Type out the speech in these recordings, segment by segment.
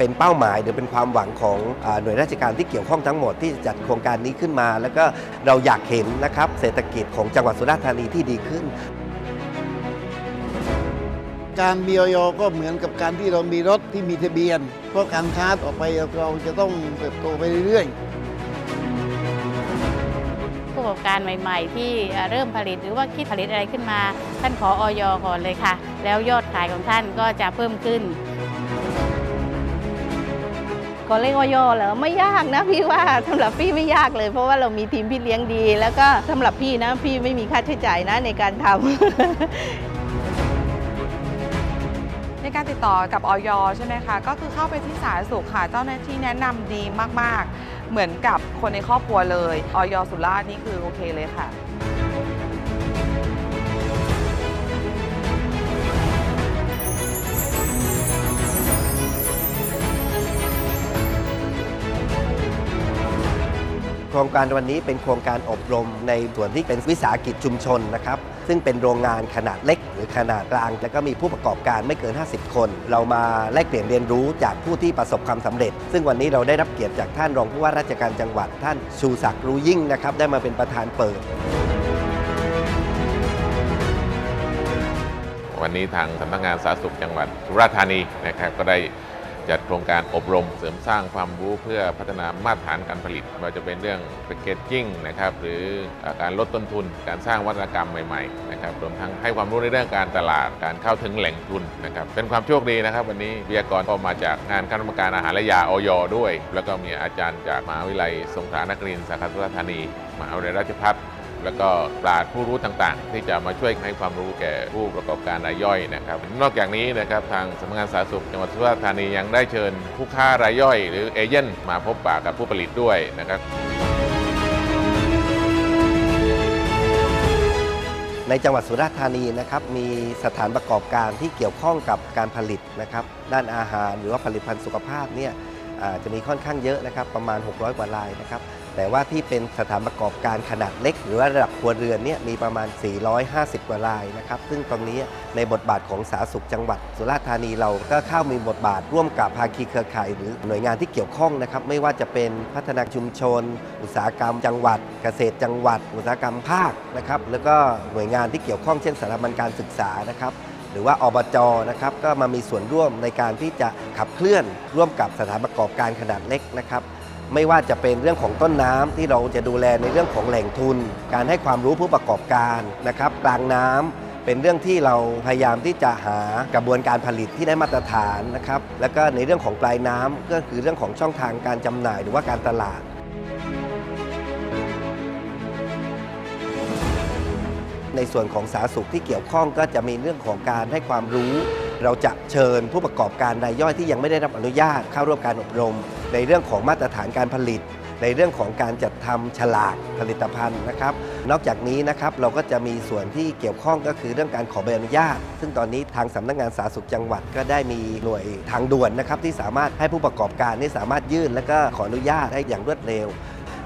เป็นเป้าหมายหรือเป็นความหวังของอาหน่วยราชการที่เกี่ยวข้องทั้งหมดที่จะจัดโครงการนี้ขึ้นมา แล้วก็เราอยากเห็นนะครับเศรษฐกิจของจังหวัดสุราษฎร์ธานีที่ดีขึ้น การมีออยก็เหมือนกับการที่เรามีรถที่มีทะเบียน เพราะการค้าต่อไปเราจะต้องเติบโตไปเรื่อยๆ ผู้ประกอบการใหม่ ๆ ที่เอ่อเริ่มผลิตหรือว่าคิดผลิตอะไรขึ้นมา ท่านขอออยก่อนเลยค่ะ แล้วยอดขายของท่านก็จะเพิ่มขึ้น ก็เล่นออยเหรอไม่ยากนะพี่ว่าสำหรับพี่ไม่ยากเลย เพราะว่าเรามีทีมพี่เลี้ยงดี แล้วก็สำหรับพี่นะพี่ไม่มีค่าใช้จ่ายนะในการทำในการติดต่อกับออยใช่ไหมคะ ก็คือเข้าไปที่สาธารณสุขค่ะ เจ้าหน้าที่แนะนำดีมาก ๆ เหมือนกับคนในครอบครัวเลยออยสุราษฎร์นี่คือโอเคเลยค่ะ รงการวันนี้เป็นโครงการอบรมในส่วนที่เป็นวิสาหกิจชุมชนนะครับ ซึ่งเป็นโรงงานขนาดเล็ก หรือขนาดกลาง แล้วก็มีผู้ประกอบการไม่เกิน 50 คน เรามาแลกเปลี่ยนเรียนรู้จากผู้ที่ประสบความสำเร็จ ซึ่งวันนี้เราได้รับเกียรติจากท่านรองผู้ว่าราชการจังหวัด ท่านชูศักดิ์รู้ยิ่งนะครับได้มาเป็นประธานเปิดวันนี้ทางสำนักงานสาธารณสุขจังหวัดสุราษฎร์ธานีนะครับก็ได้ จัดโครงการอบรมเสริมสร้างความรู้เพื่อพัฒนามาตรฐานการผลิตว่าจะเป็นเรื่องแพคเกจจิ้งนะครับหรือเอ่อการลดต้นทุน การสร้างวัฒนกรรมใหม่ๆนะครับรวมทั้งให้ความรู้ในเรื่องการตลาดการเข้าถึงแหล่งทุนนะครับเป็นความโชคดีนะครับ วันนี้วิทยากรก็มาจากงานคณะกรรมการอาหารและยาออยด้วย แล้วก็มีอาจารย์จากมหาวิทยาลัยสงขลานครินทร์สาขาสุราษฎร์ธานีมหาวิทยาลัยราชภัฏ แล้วก็ปราชญ์ผู้รู้ต่างๆ ที่จะมาช่วยให้ความรู้แก่ผู้ประกอบการรายย่อยนะครับ นอกจากนี้นะครับทางสำนักงานสาธารณสุขจังหวัดสุราษฎร์ธานียังได้เชิญผู้ค้ารายย่อย หรือเอเย่นมาพบปะกับผู้ผลิตด้วยนะครับในจังหวัดสุราษฎร์ธานีนะครับมีสถานประกอบการที่เกี่ยวข้องกับการผลิตนะครับด้านอาหารหรือว่าผลิตภัณฑ์สุขภาพเนี่ย จะมีค่อนข้างเยอะนะครับประมาณ 600 กว่ารายนะครับแต่ว่าที่เป็นสถานประกอบการขนาดเล็ก หรือว่าระดับครัวเรือนเนี่ยมีประมาณ 450 กว่ารายนะครับ ซึ่งตรงนี้ในบทบาทของสาธารณสุขจังหวัด สุราษฎร์ธานีเราก็เข้ามีบทบาทร่วมกับภาคีเครือข่าย หรือหน่วยงานที่เกี่ยวข้องนะครับ ไม่ว่าจะเป็นพัฒนาชุมชน อุตสาหกรรม จังหวัด เกษตรจังหวัด อุตสาหกรรมภาคนะครับแล้วก็หน่วยงานที่เกี่ยวข้องเช่นสถาบันการศึกษานะครับ หรือว่าอบจนะครับก็มามีส่วนร่วมในการที่จะขับเคลื่อนร่วมกับสถานประกอบการขนาดเล็กนะครับไม่ว่าจะเป็นเรื่องของต้นน้ำที่เราจะดูแลในเรื่องของแหล่งทุน การให้ความรู้ผู้ประกอบการนะครับกลางน้ำเป็นเรื่องที่เราพยายามที่จะหากระบวนการผลิตที่ได้มาตรฐานนะครับ แล้วก็ในเรื่องของปลายน้ำก็คือเรื่องของช่องทางการจำหน่ายหรือว่าการตลาด ในส่วนของสาธารณสุขที่เกี่ยวข้องก็จะมีเรื่องของการให้ความรู้ เราจะเชิญผู้ประกอบการรายย่อยที่ยังไม่ได้รับอนุญาตเข้าร่วมการอบรม ในเรื่องของมาตรฐานการผลิต ในเรื่องของการจัดทำฉลากผลิตภัณฑ์นะครับ นอกจากนี้นะครับเราก็จะมีส่วนที่เกี่ยวข้องก็คือเรื่องการขอใบอนุญาต ซึ่งตอนนี้ทางสำนักงานสาธารณสุขจังหวัดก็ได้มีหน่วยทางด่วนนะครับที่สามารถให้ผู้ประกอบการนี่สามารถยื่น และก็ขออนุญาตให้อย่างรวดเร็ว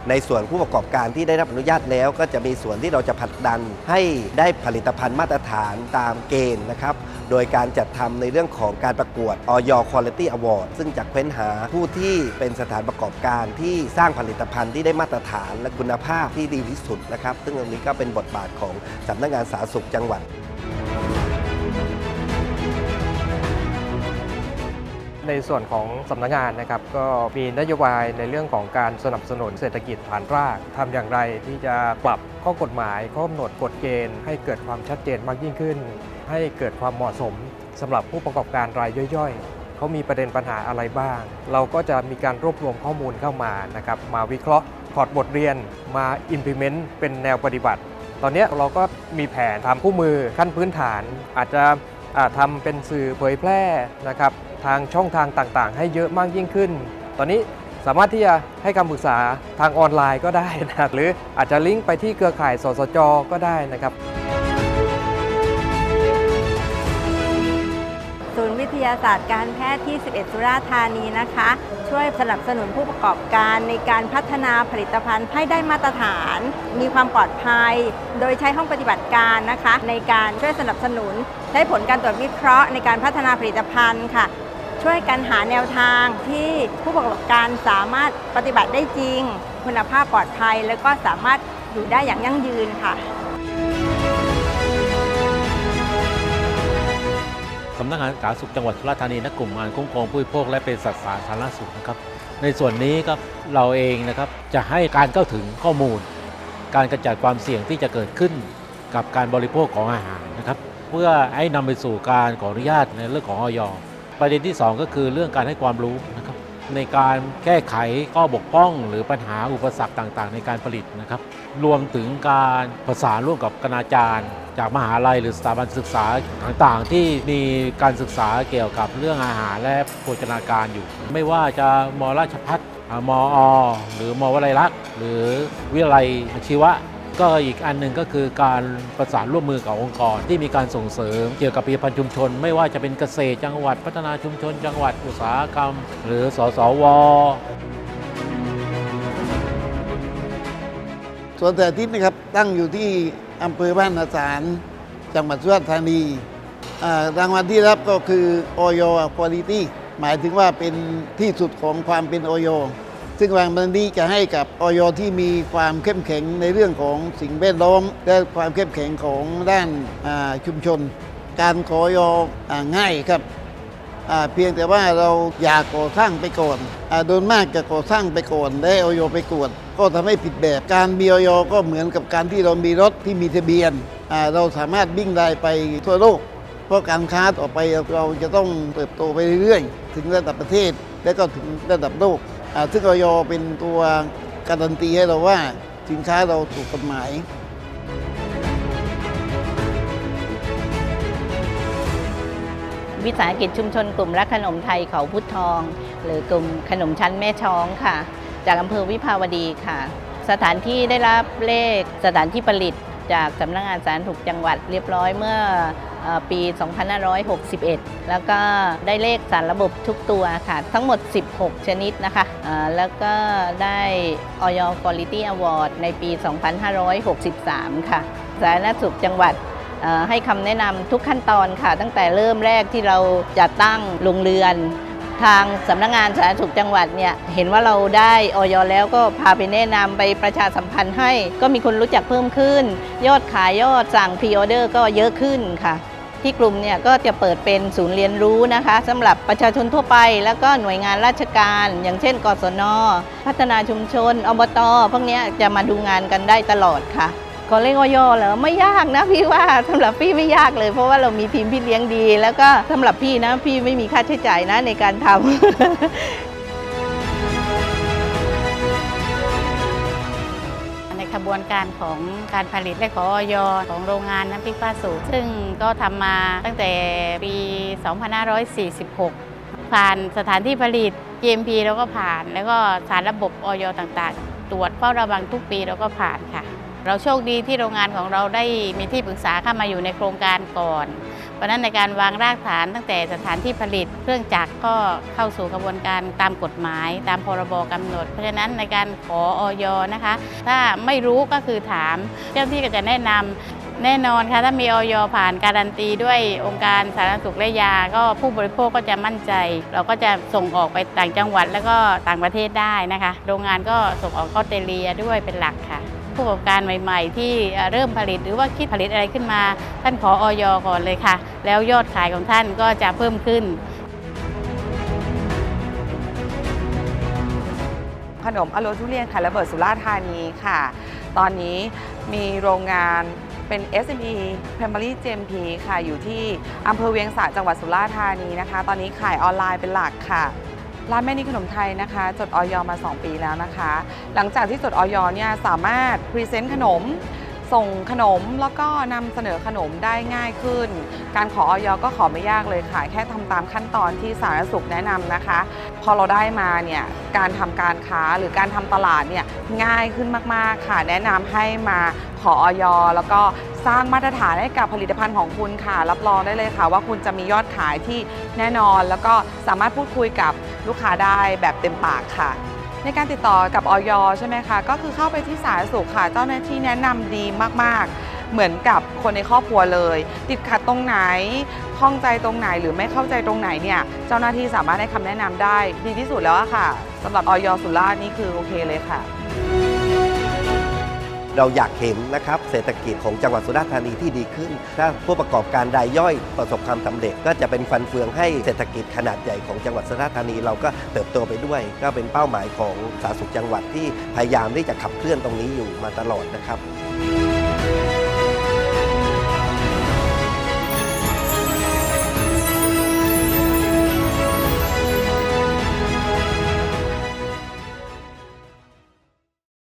ในส่วนผู้ประกอบการที่ได้รับอนุญาตแล้วก็จะมีส่วนที่เราจะผลักดันให้ได้ผลิตภัณฑ์มาตรฐานตามเกณฑ์นะครับ โดยการจัดทำในเรื่องของการประกวด Oy Quality Award ซึ่งจะเค้นหาผู้ที่เป็นสถานประกอบการที่สร้างผลิตภัณฑ์ที่ได้มาตรฐานและคุณภาพที่ดีที่สุดนะครับ ซึ่งตรงนี้ก็เป็นบทบาทของสำนักงานสาธารณสุขจังหวัด ในส่วนของสำนักงานนะครับ ก็มีนโยบายในเรื่องของการสนับสนุนเศรษฐกิจฐานรากทำอย่างไรที่จะปรับข้อกฎหมายข้อกำหนดกฎเกณฑ์ ให้เกิดความชัดเจนมากยิ่งขึ้น ให้เกิดความเหมาะสมสำหรับผู้ประกอบการรายย่อยๆ เขามีประเด็นปัญหาอะไรบ้าง เราก็จะมีการรวบรวมข้อมูลเข้ามานะครับมาวิเคราะห์ถอดบทเรียนมา implement เป็นแนวปฏิบัติ ตอนนี้เราก็มีแผนทำคู่มือขั้นพื้นฐานอาจจะ ทำเป็นสื่อเผยแพร่นะครับทางช่องทางต่างๆ ให้เยอะมากยิ่งขึ้น ตอนนี้สามารถที่จะให้คำปรึกษาทางออนไลน์ก็ได้นะหรืออาจจะลิงก์ไปที่เครือข่ายสสจก็ได้นะครับ ทยาศาสตร์การแพทย์ที่ 11 สุราษฎร์ธานีนะคะ ช่วยสนับสนุนผู้ประกอบการในการพัฒนาผลิตภัณฑ์ให้ได้มาตรฐาน มีความปลอดภัย โดยใช้ห้องปฏิบัติการนะคะ ในการช่วยสนับสนุนได้ผลการตรวจวิเคราะห์ในการพัฒนาผลิตภัณฑ์ค่ะช่วยกันหาแนวทางที่ผู้ประกอบการสามารถปฏิบัติได้จริง คุณภาพปลอดภัย แล้วก็สามารถอยู่ได้อย่างยั่งยืนค่ะ สำนักงานสาธารณสุขจังหวัดสุราษฎร์ธานีและกลุ่มงานคุ้มครองผู้บริโภคและเป็นสัตว์สาธารณสุขนะครับ ในส่วนนี้ครับเราเองนะครับจะให้การเข้าถึงข้อมูล การกระจัดความเสี่ยงที่จะเกิดขึ้น กับการบริโภคของอาหารนะครับ เพื่อให้นำไปสู่การขออนุญาตในเรื่องของออยประเด็นที่ 2 ก็คือเรื่องการให้ความรู้นะ ในการแก้ไขข้อบกพร่อง หรือปัญหาอุปสรรคต่างๆ ในการผลิตนะครับ รวมถึงการประสานร่วมกับคณาจารย์ จากมหาลัยหรือสถาบันศึกษาต่างๆ ที่มีการศึกษาเกี่ยวกับเรื่องอาหารและโภชนาการอยู่ ไม่ว่าจะมราชพัฒมอ หรือมวลัยลักษณ์หรือวิทยาลัยอาชีวะ ก็อีกอันหนึ่งก็คือการประสานร่วมมือกับองค์กร ที่มีการส่งเสริมเกี่ยวกับผลิตภัณฑ์ชุมชน ไม่ว่าจะเป็นเกษตรจังหวัด พัฒนาชุมชน จังหวัดอุตสาหกรรม หรือสสวสวนสาธิตนะครับตั้งอยู่ที่อำเภอบ้านนาสารจังหวัดสุราษฎร์ธานีรางวัลที่รับก็คือออยคุณภาพหมายถึงว่าเป็นที่สุดของความเป็นออย ซึ่งรางวัลนี้จะให้กับออยที่มีความเข้มแข็งในเรื่องของสิ่งแวดล้อม และความเข้มแข็งของด้านชุมชน การขอออยอง่ายครับเพียงแต่ว่าเราอยากก่อสร้างไปก่อนอโดยมากจะก่อสร้างไปก่อนได้ออยไปกวด ก็ทำให้ผิดแบบ การมีออยก็เหมือนกับการที่เรามีรถที่มีทะเบียน เราสามารถวิ่งได้ไปทั่วโลก เพราะการค้าต่อไปเราจะต้องเติบโตไปเรื่อยๆ ถึงระดับประเทศและก็ถึงระดับโลก ซึ่งออยเป็นตัวการันตีให้เราว่าสินค้าเราถูกกฎหมายวิสาหกิจชุมชนกลุ่มรักขนมไทยเขาพุทธทอง หรือกลุ่มขนมชั้นแม่ช้องค่ะ จากอำเภอวิภาวดีค่ะ สถานที่ได้รับเลขสถานที่ผลิตจากสำนักงานสาธารณสุขจังหวัดเรียบร้อยเมื่อ ปี 2561 แล้วก็ได้เลขสารระบบทุกตัวค่ะ ทั้งหมด 16 ชนิดนะคะแล้วก็ได้ Oil Quality Award ในปี 2563 ค่ะ สาธารณสุขจังหวัดให้คำแนะนำทุกขั้นตอนค่ะ ตั้งแต่เริ่มแรกที่เราจัดตั้งโรงเรือนทางสำนักงานสาธารณสุขจังหวัดเนี่ยเห็นว่าเราได้ออยแล้วก็พาไปแนะนำไปประชาสัมพันธ์ให้ ก็มีคนรู้จักเพิ่มขึ้น ยอดขายยอดสั่งพรีออเดอร์ก็เยอะขึ้นค่ะ ที่กลุ่มเนี่ยก็จะเปิดเป็นศูนย์เรียนรู้นะคะสำหรับประชาชนทั่วไป แล้วก็หน่วยงานราชการ อย่างเช่น กศน พัฒนาชุมชนอบตพวกนี้จะมาดูงานกันได้ตลอดค่ะก็เล่นออยเหรอไม่ยากนะพี่ว่าสำหรับพี่ไม่ยากเลย เพราะว่าเรามีทีมพี่เลี้ยงดี แล้วก็สำหรับพี่นะพี่ไม่มีค่าใช้จ่ายนะในการทำ ขบวนการของการผลิตและขอออยของโรงงานน้ำพริกป้าสูตรซึ่งก็ทำมาตั้งแต่ปี 2546 ผ่านสถานที่ผลิต GMP เราก็ผ่าน แล้วก็สารระบบออยต่างๆ ตรวจเฝ้าระวังทุกปีเราก็ผ่านค่ะ เราโชคดีที่โรงงานของเราได้มีที่ปรึกษาเข้ามาอยู่ในโครงการก่อน ราะนั้นในการวางรากฐานตั้งแต่สถานที่ผลิต เครื่องจักรก็เข้าสู่กระบวนการตามกฎหมาย ตามพรบกำหนด เพราะฉะนั้นในการขอออยนะคะ ถ้าไม่รู้ก็คือถาม เจ้าหน้าที่ก็จะแนะนำแน่นอนค่ะถ้ามีออยผ่านการันตีด้วยองค์การสาธารณสุขและยา ก็ผู้บริโภคก็จะมั่นใจ เราก็จะส่งออกไปต่างจังหวัดแล้วก็ต่างประเทศได้นะคะ โรงงานก็ส่งออกออสเตรเลียด้วยเป็นหลักค่ะ ผู้ประกอบการใหม่ ๆ ที่เริ่มผลิตหรือว่าคิดผลิตอะไรขึ้นมา ท่านขอออยก่อนเลยค่ะ แล้วยอดขายของท่านก็จะเพิ่มขึ้น ขนมอโรทุเรียนขายระเบิดสุราษฎร์ธานีค่ะ ตอนนี้มีโรงงานเป็น SME Primary GMP ค่ะ อยู่ที่อำเภอเวียงสะจังหวัดสุราษฎร์ธานีนะคะ ตอนนี้ขายออนไลน์เป็นหลักค่ะ ร้านแม่นิขนมไทยนะคะ จดออยมา 2 ปีแล้วนะคะ หลังจากที่จดออยเนี่ยสามารถพรีเซนต์ขนม ส่งขนมแล้วก็นำเสนอขนมได้ง่ายขึ้น การขอออยก็ขอไม่ยากเลยค่ะ แค่ทำตามขั้นตอนที่สาธารณสุขแนะนำนะคะ พอเราได้มาเนี่ยการทำการค้าหรือการทำตลาดเนี่ยง่ายขึ้นมากๆค่ะ แนะนำให้มาขอออยแล้วก็สร้างมาตรฐานให้กับผลิตภัณฑ์ของคุณค่ะ รับรองได้เลยค่ะ ว่าคุณจะมียอดขายที่แน่นอน แล้วก็สามารถพูดคุยกับลูกค้าได้แบบเต็มปากค่ะ ในการติดต่อกับออยใช่ไหมคะ ก็คือเข้าไปที่สาธารณสุขค่ะเจ้าหน้าที่แนะนำดีมากๆ เหมือนกับคนในครอบครัวเลย ติดขัดตรงไหนข้องใจตรงไหนหรือไม่เข้าใจตรงไหนเนี่ยเจ้าหน้าที่สามารถให้คำแนะนำได้ ดีที่สุดแล้วค่ะสำหรับออยสุราษฎร์นี่คือโอเคเลยค่ะ เราอยากเห็นนะครับเศรษฐกิจของจังหวัดสุราษฎร์ธานีที่ดีขึ้น ถ้าผู้ประกอบการรายย่อยประสบความสำเร็จ ก็จะเป็นฟันเฟืองให้เศรษฐกิจขนาดใหญ่ของจังหวัดสุราษฎร์ธานีเราก็เติบโตไปด้วย ก็เป็นเป้าหมายของสาธารณสุขจังหวัดที่พยายามที่จะขับเคลื่อนตรงนี้อยู่มาตลอดนะครับ